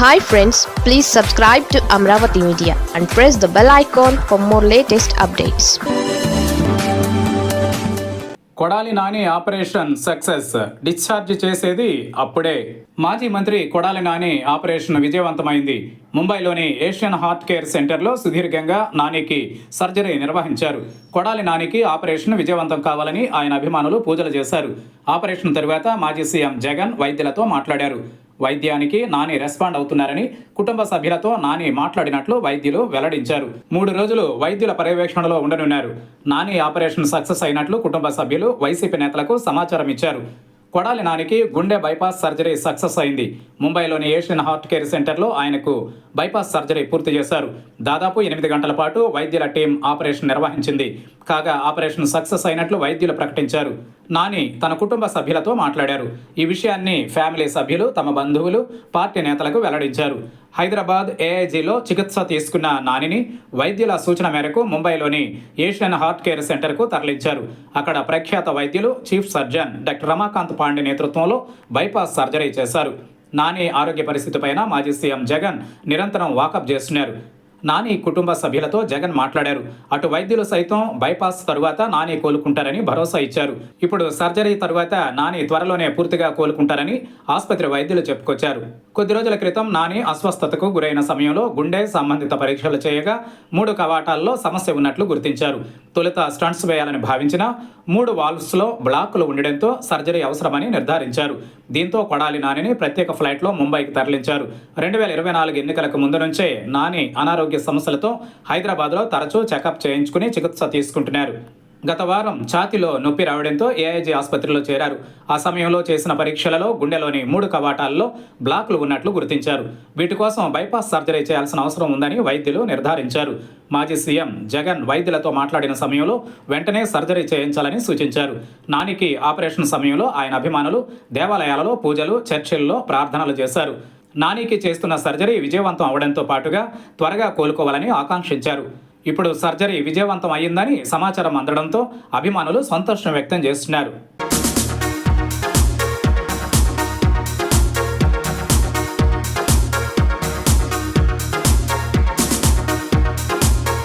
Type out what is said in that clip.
Hi friends please subscribe to Amaravati media and press the bell icon for more latest updates Kodali Nani operation success. Discharge చేసేది అప్పుడే. మాజీ మంత్రి Kodali Nani operation విజయవంతమైంది. ముంబైలోని Asian heart care సెంటర్లో సుదీర్ఘంగా నానికి సర్జరీ నిర్వహించారు. కొడాలి నానికి ఆపరేషన్ విజయవంతం కావాలని ఆయన అభిమానులు పూజలు చేశారు. ఆపరేషన్ తరువాత మాజీ సీఎం జగన్ వైద్యులతో మాట్లాడారు. వైద్యానికి నాని రెస్పాండ్ అవుతున్నారని కుటుంబ సభ్యులతో నాని మాట్లాడినట్లు వైద్యులు వెల్లడించారు. మూడు రోజులు వైద్యుల పర్యవేక్షణలో ఉండనున్నారు. నాని ఆపరేషన్ సక్సెస్ అయినట్లు కుటుంబ సభ్యులు వైసీపీ నేతలకు సమాచారం ఇచ్చారు. కొడాలి నానికి గుండె బైపాస్ సర్జరీ సక్సెస్ అయింది. ముంబైలోని ఏషియన్ హార్ట్ కేర్ సెంటర్లో ఆయనకు బైపాస్ సర్జరీ పూర్తి చేశారు. దాదాపు ఎనిమిది గంటల పాటు వైద్యుల టీం ఆపరేషన్ నిర్వహించింది. కాగా ఆపరేషన్ సక్సెస్ అయినట్లు వైద్యులు ప్రకటించారు. నాని తన కుటుంబ సభ్యులతో మాట్లాడారు. ఈ విషయాన్ని ఫ్యామిలీ సభ్యులు తమ బంధువులు పార్టీ నేతలకు వెల్లడించారు. హైదరాబాద్ ఏఐజీలో చికిత్స తీసుకున్న నానిని వైద్యుల సూచన మేరకు ముంబైలోని ఏషియన్ హార్ట్ కేర్ సెంటర్కు తరలించారు. అక్కడ ప్రఖ్యాత వైద్యులు chief surgeon doctor Ramakant Pandey నేతృత్వంలో బైపాస్ సర్జరీ చేశారు. నాని ఆరోగ్య పరిస్థితిపైన మాజీ సీఎం జగన్ నిరంతరం వాకప్ చేస్తున్నారు. నాని కుటుంబ సభ్యులతో జగన్ మాట్లాడారు. అటు వైద్యులు సైతం బైపాస్ తరువాత నాని కోలుకుంటారని భరోసా ఇచ్చారు. ఇప్పుడు సర్జరీ తరువాత నాని త్వరలోనే పూర్తిగా కోలుకుంటారని ఆసుపత్రి వైద్యులు చెప్పుకొచ్చారు. కొద్ది రోజుల క్రితం నాని అస్వస్థతకు గురైన సమయంలో గుండె సంబంధిత పరీక్షలు చేయగా మూడు కవాటాల్లో సమస్య ఉన్నట్లు గుర్తించారు. తొలుత స్టంట్స్ వేయాలని భావించినా మూడు వాల్వ్స్లో బ్లాకులు ఉండడంతో సర్జరీ అవసరమని నిర్ధారించారు. దీంతో కొడాలి నానిని ప్రత్యేక ఫ్లైట్లో ముంబైకి తరలించారు. రెండు వేల ఇరవై నాలుగు ఎన్నికలకు ముందు నుంచే నాని అనారోగ్య సమస్యలతో హైదరాబాద్లో తరచూ చెకప్ చేయించుకుని చికిత్స తీసుకుంటున్నారు. గత వారం ఛాతిలో నొప్పి రావడంతో ఏఐజీ ఆసుపత్రిలో చేరారు. ఆ సమయంలో చేసిన పరీక్షలలో గుండెలోని మూడు కవాటాల్లో బ్లాకులు ఉన్నట్లు గుర్తించారు. వీటి కోసం బైపాస్ సర్జరీ చేయాల్సిన అవసరం ఉందని వైద్యులు నిర్ధారించారు. మాజీ సీఎం జగన్ వైద్యులతో మాట్లాడిన సమయంలో వెంటనే సర్జరీ చేయించాలని సూచించారు. నానికి ఆపరేషన్ సమయంలో ఆయన అభిమానులు దేవాలయాలలో పూజలు చర్చిల్లో ప్రార్థనలు చేశారు. నానికి చేస్తున్న సర్జరీ విజయవంతం అవడంతో పాటుగా త్వరగా కోలుకోవాలని ఆకాంక్షించారు. ఇప్పుడు సర్జరీ విజయవంతం అయ్యిందని సమాచారం అందడంతో అభిమానులు సంతోషం వ్యక్తం చేస్తున్నారు.